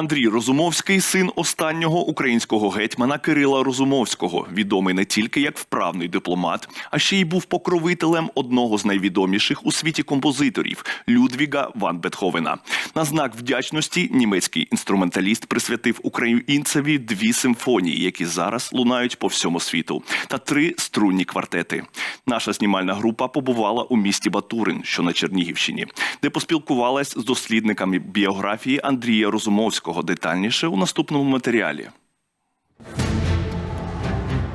Андрій Розумовський, син останнього українського гетьмана Кирила Розумовського, відомий не тільки як вправний дипломат, а ще й був покровителем одного з найвідоміших у світі композиторів Людвіга ван Бетховена. На знак вдячності німецький інструменталіст присвятив українцеві дві симфонії, які зараз лунають по всьому світу, та три струнні квартети. Наша знімальна група побувала у місті Батурин, що на Чернігівщині, де поспілкувалась з дослідниками біографії Андрія Розумовського. Детальніше у наступному матеріалі.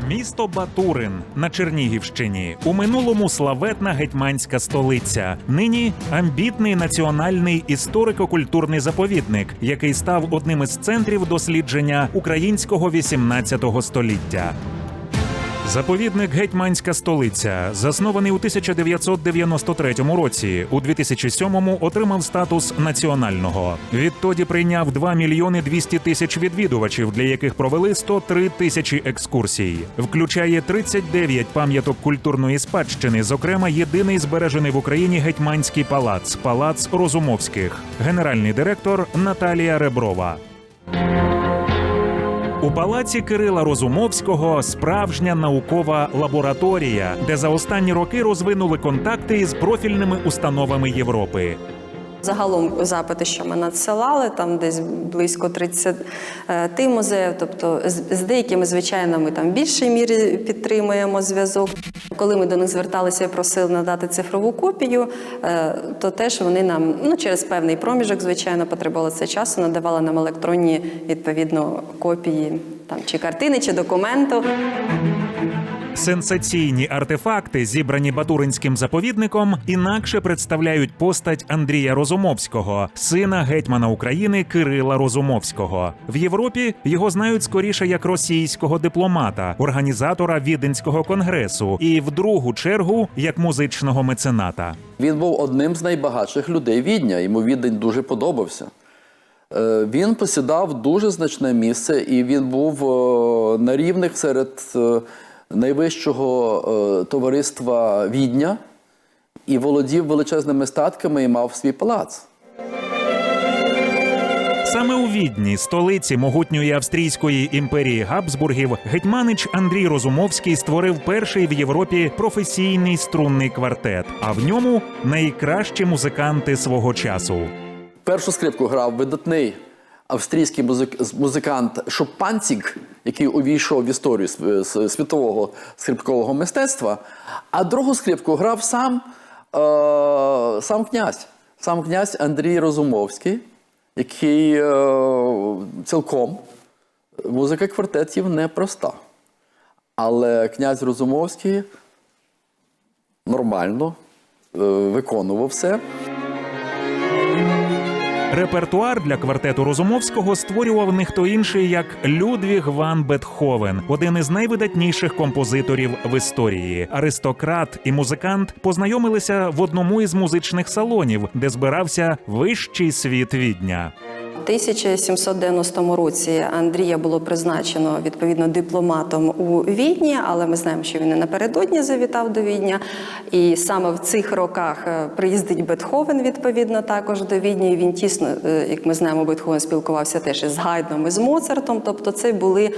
Місто Батурин на Чернігівщині у минулому славетна гетьманська столиця. Нині амбітний національний історико-культурний заповідник, який став одним із центрів дослідження українського 18 століття. Заповідник Гетьманська столиця, заснований у 1993 році, у 2007-му отримав статус національного. Відтоді прийняв 2 мільйони 200 тисяч відвідувачів, для яких провели 103 тисячі екскурсій. Включає 39 пам'яток культурної спадщини, зокрема, єдиний збережений в Україні гетьманський палац палац Розумовських, генеральний директор Наталія Реброва. У палаці Кирила Розумовського справжня наукова лабораторія, де за останні роки розвинули контакти із профільними установами Європи. Загалом запити, що ми надсилали, там десь близько 30 музеїв. Тобто з, деякими, звичайно, ми там в більшій мірі підтримуємо зв'язок. Коли ми до них зверталися і просили надати цифрову копію, е, то теж вони нам ну через певний проміжок, звичайно, потребувало це часу, надавали нам електронні відповідно копії там чи картини, чи документу. Сенсаційні артефакти, зібрані Батуринським заповідником, інакше представляють постать Андрія Розумовського, сина гетьмана України Кирила Розумовського. В Європі його знають скоріше як російського дипломата, організатора Віденського конгресу, і в другу чергу як музичного мецената. Він був одним з найбагатших людей Відня. Йому Відень дуже подобався. Е, Він посідав дуже значне місце, і він був е, на рівних серед е, найвищого е, товариства Відня і володів величезними статками і мав свій палац. Саме у Відні, столиці могутньої австрійської імперії Габсбургів, гетьманич Андрій Розумовський створив перший в Європі професійний струнний квартет, а в ньому найкращі музиканти свого часу. Першу скрипку грав видатний австрійський музик- музикант Шопанцік, який увійшов в історію світового скрипкового мистецтва. А другу скрипку грав сам, е, сам князь, сам князь Андрій Розумовський, який е, цілком музика квартетів непроста. Але князь Розумовський нормально е, виконував все. Репертуар для квартету Розумовського створював не хто інший, як Людвіг ван Бетховен, один із найвидатніших композиторів в історії. Аристократ і музикант познайомилися в одному із музичних салонів, де збирався вищий світ відня. У 1790 році Андрія було призначено відповідно дипломатом у Відні, але ми знаємо, що він і напередодні завітав до Відня. І саме в цих роках е, приїздить Бетховен відповідно також до Відня. І він тісно, е, як ми знаємо, Бетховен спілкувався теж із Гайдном і з Моцартом. Тобто, це були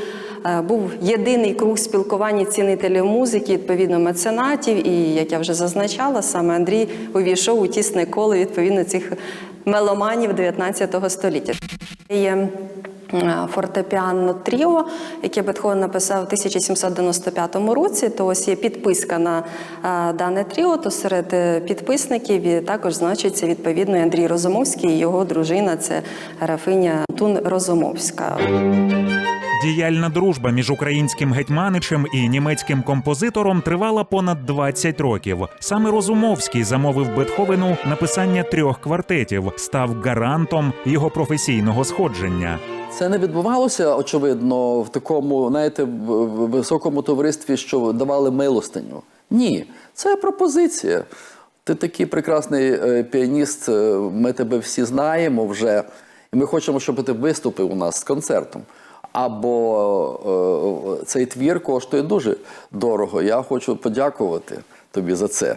е, був єдиний круг спілкування цінителів музики, відповідно меценатів. І як я вже зазначала, саме Андрій увійшов у тісне коло відповідно цих меломанів 19 століття. Є е, фортепіано тріо, яке Бетховен написав у 1795 році. То ось є підписка на е, дане тріо. То серед е, підписників також значиться відповідно Андрій Розумовський і його дружина це графиня Тун Розумовська. Діяльна дружба між українським гетьманичем і німецьким композитором тривала понад 20 років. Саме Розумовський замовив Бетховену написання трьох квартетів, став гарантом його професійного сходження. Це не відбувалося, очевидно, в такому, знаєте, високому товаристві, що давали милостиню. Ні, це пропозиція. Ти такий прекрасний е, піаніст, е, ми тебе всі знаємо вже, і ми хочемо, щоб ти виступив у нас з концертом. Або е, цей твір коштує дуже дорого. Я хочу подякувати тобі за це.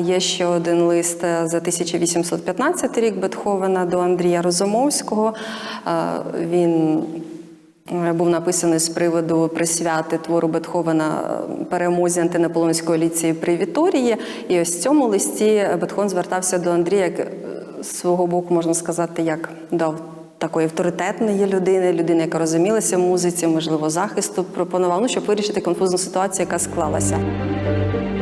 Є ще один лист е, за 1815 рік Бетховена до Андрія Розумовського. Е, Він е, був написаний з приводу присвяти твору Бетховена перемозі антинаполеонської ліції при Віторії. І ось в цьому листі Бетховен звертався до Андрія як свого боку, можна сказати, як до такої авторитетної людини, людини, яка розумілася в музиці, можливо, захисту пропонував, ну, щоб вирішити конфузну ситуацію, яка склалася.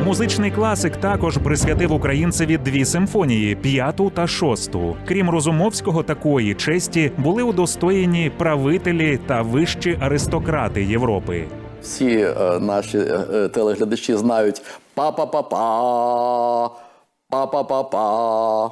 Музичний класик також присвятив українцеві дві симфонії п'яту та шосту. Крім Розумовського, такої честі були удостоєні правителі та вищі аристократи Європи. Всі е, наші е, е, телеглядачі знають па-па-па-па, па-па-па-па.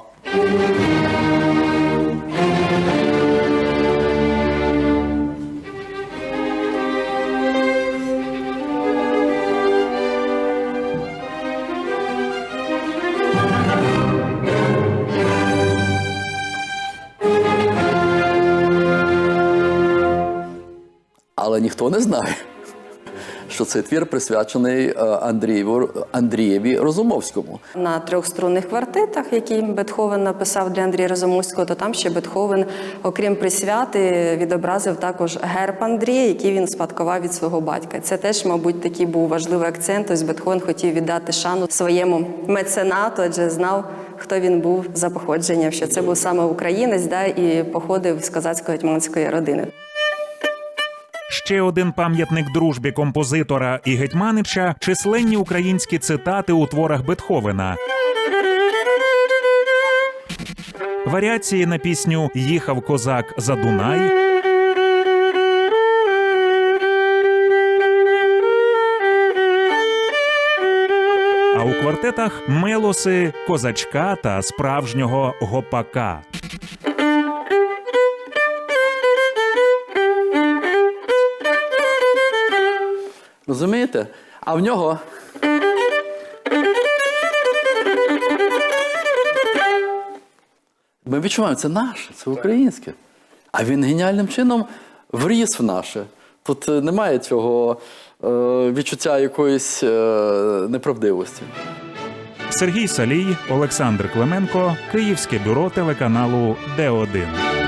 Але ніхто не знає, що цей твір присвячений е, Андрієву, Андрієві Розумовському. На трьохструнних квартетах, які Бетховен написав для Андрія Розумовського, то там ще Бетховен, окрім присвяти, відобразив також герб Андрія, який він спадкував від свого батька. Це теж, мабуть, такий був важливий акцент. Ось Бетховен хотів віддати шану своєму меценату, адже знав, хто він був за походженням, що це був саме українець, да, і походив з козацько-гетьманської родини. Ще один пам'ятник дружбі композитора і гетьманича численні українські цитати у творах Бетховена. Варіації на пісню Їхав козак за Дунай. А у квартетах мелоси козачка та справжнього гопака. Розумієте? А в нього. Ми відчуваємо, це наше, це українське. А він геніальним чином вріс в наше. Тут е, немає цього е, відчуття якоїсь е, неправдивості. Сергій Салій, Олександр Клименко, Київське бюро телеканалу Д1.